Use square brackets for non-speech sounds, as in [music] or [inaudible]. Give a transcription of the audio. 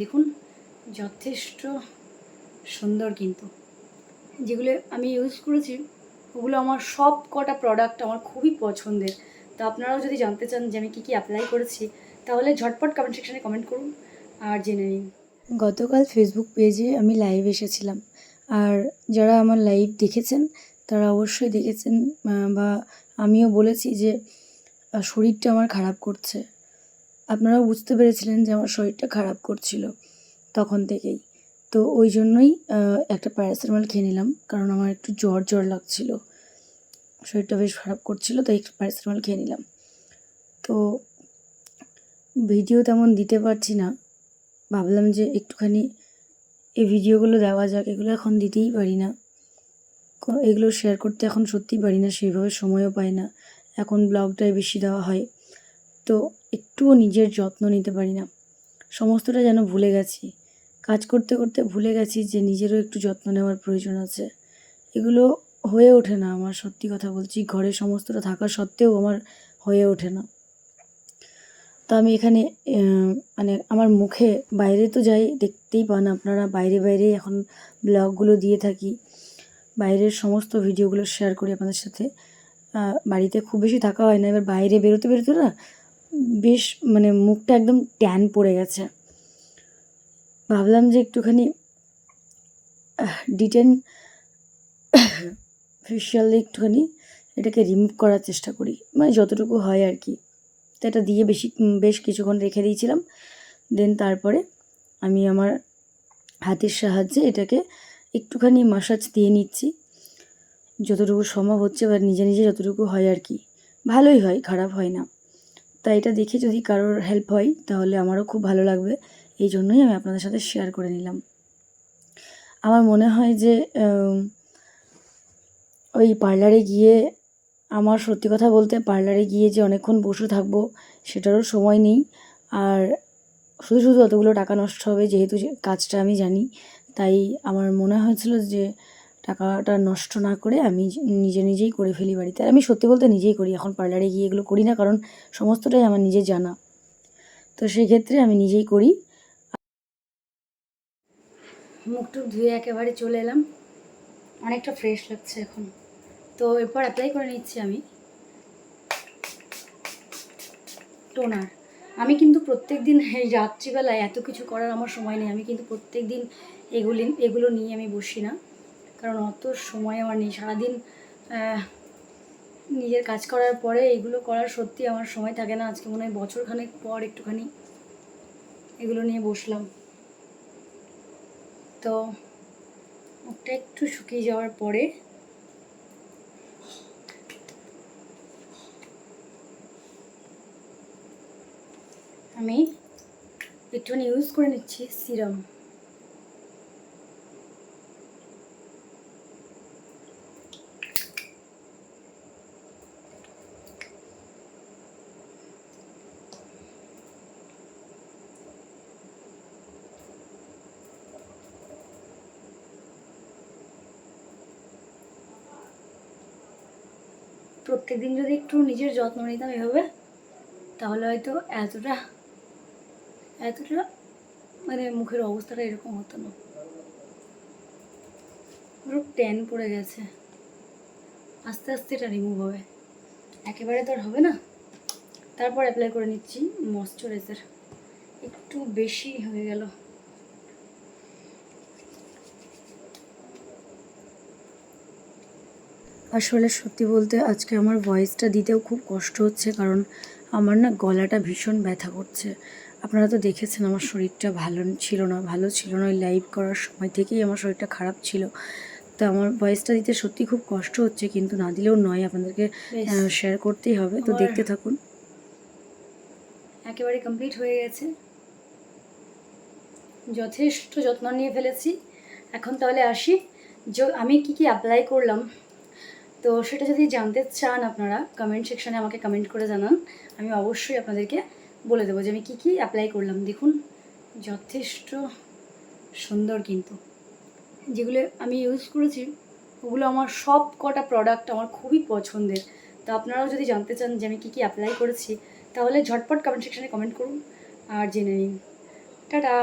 দেখুন, যথেষ্ট সুন্দর কিন্তু। যেগুলো আমি ইউজ করেছি, ওগুলো আমার সব কটা প্রোডাক্ট আমার খুবই পছন্দের। তো আপনারাও যদি জানতে চান যে আমি কী কী অ্যাপ্লাই করেছি, তাহলে ঝটপট কমেন্ট সেকশানে কমেন্ট করুন আর জেনে নিন। গতকাল ফেসবুক পেজে আমি লাইভ এসেছিলাম। আর যারা আমার লাইভ দেখেছেন, তারা অবশ্যই দেখেছেন বা আমিও বলেছি যে শরীরটা আমার খারাপ করছে। আপনারাও বুঝতে পেরেছিলেন যে আমার শরীরটা খারাপ করছিল তখন থেকেই। তো ওই জন্যই একটা প্যারাসিটামল খেয়ে নিলাম, কারণ আমার একটু জ্বর জ্বর লাগছিল। শরীরটা বেশ খারাপ করছিল, তাই একটু প্যারাসিটামল খেয়ে নিলাম। তো ভিডিও তেমন দিতে পারছি না। ভাবলাম যে একটুখানি এই ভিডিওগুলো দেওয়া যাক, এগুলো এখন দিতেই পারি না। এগুলো শেয়ার করতে এখন সত্যিই পারি না, সেইভাবে সময়ও পাই না। এখন ব্লগটাই বেশি দেওয়া হয়। তো একটুও নিজের যত্ন নিতে পারি না। সমস্তটা যেন ভুলে গেছি। কাজ করতে করতে ভুলে গেছি যে নিজেরও একটু যত্ন নেওয়ার প্রয়োজন আছে। এগুলো হয়ে ওঠে না আমার, সত্যি কথা বলছি। ঘরে সমস্তটা থাকা সত্ত্বেও আমার হয়ে ওঠে না। তো আমি এখানে মানে আমার মুখে বাইরে তো যাই, দেখতেই পান আপনারা। বাইরে বাইরে এখন ব্লগগুলো দিয়ে থাকি। বাইরের সমস্ত ভিডিওগুলো শেয়ার করি আপনাদের সাথে। বাড়িতে খুব বেশি থাকা হয় না। এবার বাইরে বেরোতে বেরোতে না বেশ মানে মুখটা একদম ট্যান পড়ে গেছে। ভাবলাম যে একটুখানি ডিটেন ফেশিয়াল একটুখানি এটাকে রিমুভ করার চেষ্টা করি। মানে যতটুকু হয় আর কি। তো এটা দিয়ে বেশি, বেশ কিছুক্ষণ রেখে দিয়েছিলাম। দেন তারপরে আমি আমার হাতের সাহায্যে এটাকে একটুখানি মাসাজ দিয়ে নিচ্ছি। যতটুকু সম্ভব হচ্ছে বা নিজে নিজে যতটুকু হয় আর কি। ভালোই হয়, খারাপ হয় না। তাই এটা দেখে যদি কারোর হেল্প হয়, তাহলে আমারও খুব ভালো লাগবে। এই জন্যই আমি আপনাদের সাথে শেয়ার করে নিলাম। আমার মনে হয় যে ওই পার্লারে গিয়ে আমার সত্যি কথা বলতে পার্লারে গিয়ে যে অনেকক্ষণ বসে থাকব, সেটারও সময় নেই। আর শুধু শুধু অতগুলো টাকা নষ্ট হবে, যেহেতু কাজটা আমি জানি, তাই আমার মনে হয়েছিল যে টাকাটা নষ্ট না করে আমি নিজে নিজেই করে ফেলি বাড়িতে। আর আমি সত্যি বলতে নিজেই করি, এখন পার্লারে গিয়ে এগুলো করি না, কারণ সমস্তটাই আমার নিজে জানা। তো সেক্ষেত্রে আমি নিজেই করি। মুখ টুক ধুয়ে একেবারে চলে এলাম। অনেকটা ফ্রেশ লাগছে এখন। তো এরপর অ্যাপ্লাই করে নিচ্ছি আমি। টোনার আমি কিন্তু প্রত্যেক দিন [laughs] এই রাত্রিবেলায় এত কিছু করার আমার সময় নেই। আমি কিন্তু প্রত্যেক দিন এগুলি এগুলো নিয়ে আমি বসি না। কারণ অত সময় আমার নেই। সারাদিন নিজের কাজ করার পরে এগুলো করার সত্যি আমার সময় থাকে না। আজকে মনে হয় বছরখানেক পর একটুখানি এগুলো নিয়ে বসলাম। তো মুখটা একটু শুকিয়ে যাওয়ার পরে আমি একটুখানি ইউজ করে নিচ্ছি সিরাম প্রত্যেকদিন যদি একটু নিজের যত্ন নিতাম এভাবে, তাহলে হয়তো এতটা এতটা মানে মুখের অবস্থাটা এরকম হতো না। পুরো ট্যান পড়ে গেছে। আস্তে আস্তে এটা রিমুভ হবে। একেবারে তো আর হবে না। তারপর অ্যাপ্লাই করে নিচ্ছি ময়শ্চারাইজার একটু বেশি হয়ে গেল। আসলে সত্যি বলতে আজকে আমার ভয়েসটা দিতেও খুব কষ্ট হচ্ছে কারণ আমার না গলাটা ভীষণ ব্যথা করছে। আপনারা তো দেখেছেন আমার শরীরটা ভালো ছিল না ভালো ছিল না। ওই লাইভ করার সময় থেকেই আমার শরীরটা খারাপ ছিল। তো আমার ভয়েসটা দিতে সত্যি খুব কষ্ট হচ্ছে কিন্তু না দিলেও নয় আপনাদেরকে শেয়ার করতেই হবে। তো দেখতে থাকুন। একেবারে কমপ্লিট হয়ে গেছে। যথেষ্ট যত্ন নিয়ে ফেলেছি। এখন তাহলে আসি। যে আমি কি কি অ্যাপ্লাই করলাম? তো সেটা যদি জানতে চান আপনারা কমেন্ট সেকশনে আমাকে কমেন্ট করে জানান। আমি অবশ্যই আপনাদেরকে বলে দেবো যে আমি কী কী অ্যাপ্লাই করলাম। দেখুন, যথেষ্ট সুন্দর কিন্তু। যেগুলো আমি ইউজ করেছি, ওগুলো আমার সব কটা প্রোডাক্ট আমার খুবই পছন্দের। তো আপনারাও যদি জানতে চান যে আমি কী কী অ্যাপ্লাই করেছি, তাহলে ঝটপট কমেন্ট সেকশানে কমেন্ট করুন আর জেনে নিন। টাটা!